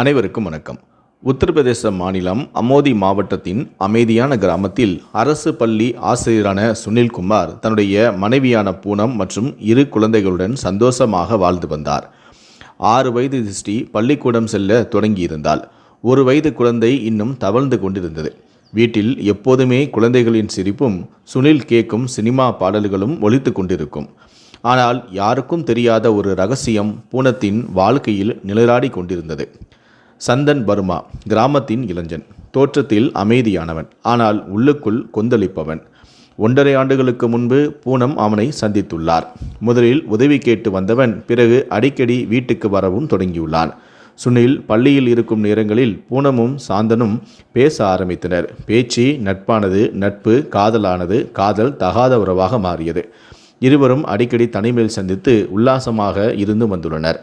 அனைவருக்கும் வணக்கம். உத்தரப்பிரதேச மாநிலம் அமோதி மாவட்டத்தின் அமைதியான கிராமத்தில் அரசு பள்ளி ஆசிரியரான சுனில்குமார் தன்னுடைய மனைவியான பூனம் மற்றும் இரு குழந்தைகளுடன் சந்தோஷமாக வாழ்ந்து வந்தார். ஆறு வயது திருஷ்டி பள்ளிக்கூடம் செல்ல தொடங்கியிருந்தால் ஒரு வயது குழந்தை இன்னும் தவழ்ந்து கொண்டிருந்தது. வீட்டில் எப்போதுமே குழந்தைகளின் சிரிப்பும் சுனில் கேட்கும் சினிமா பாடல்களும் ஒழித்து கொண்டிருக்கும். ஆனால் யாருக்கும் தெரியாத ஒரு ரகசியம் பூனத்தின் வாழ்க்கையில் நிழலாடி கொண்டிருந்தது. சந்தன் பர்மா கிராமத்தின் இளைஞன். தோற்றத்தில் அமைதியானவன் ஆனால் உள்ளுக்குள் கொந்தளிப்பவன். ஒன்றரை ஆண்டுகளுக்கு முன்பு பூனம் அவனை சந்தித்துள்ளார். முதலில் உதவி கேட்டு வந்தவன் பிறகு அடிக்கடி வீட்டுக்கு வரவும் தொடங்கியுள்ளான். சுனில் பள்ளியில் இருக்கும் நேரங்களில் பூனமும் சாந்தனும் பேச ஆரம்பித்தனர். பேச்சு நட்பானது நட்பு காதலானது காதல் தகாத உறவாக மாறியது. இருவரும் அடிக்கடி தனிமையில் சந்தித்து உல்லாசமாக இருந்து வந்துள்ளனர்.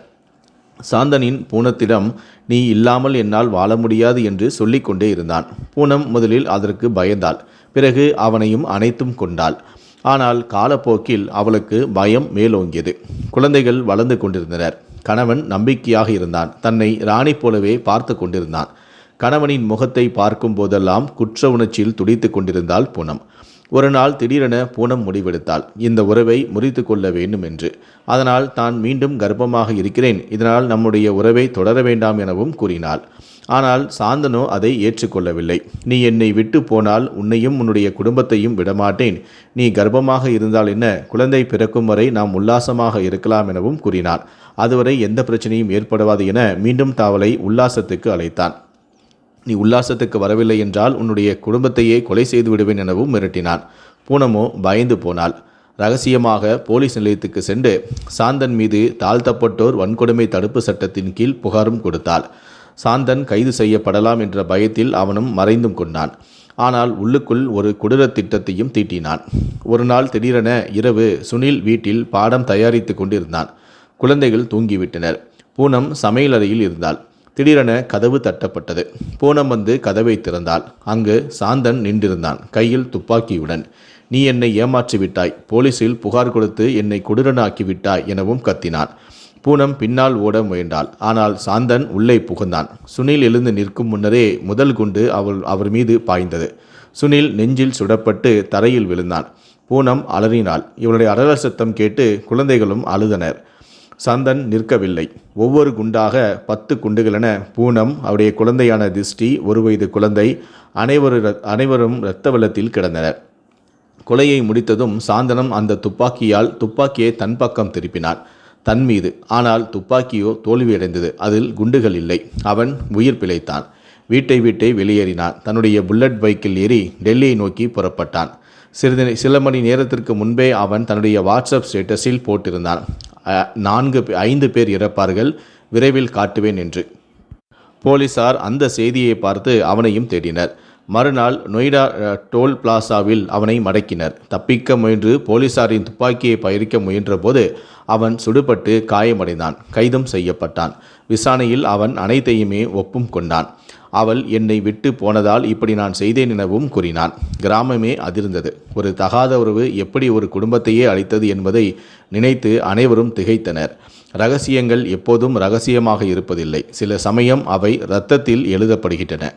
சாந்தனின் பூனத்திடம் நீ இல்லாமல் என்னால் வாழ முடியாது என்று சொல்லிக்கொண்டே இருந்தான். பூனம் முதலில் அதற்கு பயந்தாள். பிறகு அவனையும் அனைத்தும் கொண்டாள். ஆனால் காலப்போக்கில் அவளுக்கு பயம் மேலோங்கியது. குழந்தைகள் வளர்ந்து கொண்டிருந்தனர். கணவன் நம்பிக்கையாக இருந்தான். தன்னை ராணி போலவே பார்த்து கொண்டிருந்தான். கணவனின் முகத்தை பார்க்கும் போதெல்லாம் குற்ற உணர்ச்சியில் துடித்து கொண்டிருந்தாள் பூனம். ஒரு நாள் திடீரென பூனம் முடிவெடுத்தாள். இந்த உறவை முறித்து கொள்ள வேண்டும் என்று அதனால் தான் மீண்டும் கர்ப்பமாக இருக்கிறேன். இதனால் நம்முடைய உறவை தொடர வேண்டாம் எனவும் கூறினாள். ஆனால் சாந்தனோ அதை ஏற்றுக்கொள்ளவில்லை. நீ என்னை விட்டு போனால் உன்னையும் உன்னுடைய குடும்பத்தையும் விடமாட்டேன். நீ கர்ப்பமாக இருந்தால் என்ன? குழந்தை பிறக்கும் வரை நாம் உல்லாசமாக இருக்கலாம் எனவும் கூறினார் அதுவரை எந்த பிரச்சனையும் ஏற்படுவாது என மீண்டும் தாவலை உல்லாசத்துக்கு அழைத்தான். நீ உல்லாசத்துக்கு வரவில்லை என்றால் உன்னுடைய குடும்பத்தையே கொலை செய்து விடுவேன் எனவும் மிரட்டினான். பூனமோ பயந்து போனாள். ரகசியமாக போலீஸ் நிலையத்துக்கு சென்று சாந்தன் மீது தாழ்த்தப்பட்டோர் வன்கொடுமை தடுப்பு சட்டத்தின் கீழ் புகாரும் கொடுத்தாள். சாந்தன் கைது செய்யப்படலாம் என்ற பயத்தில் அவனும் மறைந்தும் கொண்டான். ஆனால் உள்ளுக்குள் ஒரு கொடூர திட்டத்தையும் தீட்டினான். ஒரு நாள் திடீரென இரவு சுனில் வீட்டில் பாடம் தயாரித்து கொண்டிருந்தான். குழந்தைகள் தூங்கிவிட்டனர். பூனம் சமையலறையில் இருந்தாள். திடீரென கதவு தட்டப்பட்டது. பூனம் வந்து கதவை திறந்தாள். அங்கு சாந்தன் நின்றிருந்தான். கையில் துப்பாக்கியுடன் நீ என்னை ஏமாற்றி விட்டாய். போலீசில் புகார் கொடுத்து என்னை கொடூரனாக்கி விட்டாய் எனவும் கத்தினான். பூனம் பின்னால் ஓட முயன்றாள். ஆனால் சாந்தன் உள்ளே புகுந்தான். சுனில் எழுந்து நிற்கும் முன்னரே முதல் குண்டு அவள் அவர் மீது பாய்ந்தது. சுனில் நெஞ்சில் சுடப்பட்டு தரையில் விழுந்தான். பூனம் அலறினாள். இவளுடைய அலறல் சத்தம் கேட்டு குழந்தைகளும் அழுதனர். சந்தன் நிற்கவில்லை. ஒவ்வொரு குண்டாக பத்து குண்டுகளென பூனம் அவருடைய குழந்தையான திஷ்டி ஒரு வயது குழந்தை அனைவரும் அனைவரும் இரத்த வெள்ளத்தில் கிடந்தனர். கொலையை முடித்ததும் சாந்தனம் அந்த துப்பாக்கியால் துப்பாக்கியை தன் பக்கம் திருப்பினான். தன் மீது. ஆனால் துப்பாக்கியோ தோல்வியடைந்தது அதில் குண்டுகள் இல்லை. அவன் உயிர் பிழைத்தான். வீட்டை வீட்டை வெளியேறினான். தன்னுடைய புல்லட் பைக்கில் ஏறி டெல்லியை நோக்கி புறப்பட்டான். சிறிது சில மணி நேரத்திற்கு முன்பே அவன் தன்னுடைய வாட்ஸ்அப் ஸ்டேட்டஸில் போட்டிருந்தான். நான்கு ஐந்து பேர் இறப்பார்கள். விரைவில் காட்டுவேன் என்று. போலீசார் அந்த செய்தியை பார்த்து அவனையும் தேடினர். மறுநாள் நொய்டா டோல் பிளாசாவில் அவனை மடக்கினர். தப்பிக்க முயன்று போலீசாரின் துப்பாக்கியை பயிரிக்க முயன்றபோது அவன் சுடுபட்டு காயமடைந்தான். கைதும் செய்யப்பட்டான். விசாரணையில் அவன் அனைத்தையுமே ஒப்பும் கொண்டான். அவள் என்னை விட்டு போனதால் இப்படி நான் செய்தேன் எனவும் கூறினான். கிராமமே அதிர்ந்தது. ஒரு தகாத உறவு எப்படி ஒரு குடும்பத்தையே அளித்தது என்பதை நினைத்து அனைவரும் திகைத்தனர். ரகசியங்கள் எப்போதும் ரகசியமாக இருப்பதில்லை. சில சமயம் அவை இரத்தத்தில் எழுதப்படுகின்றன.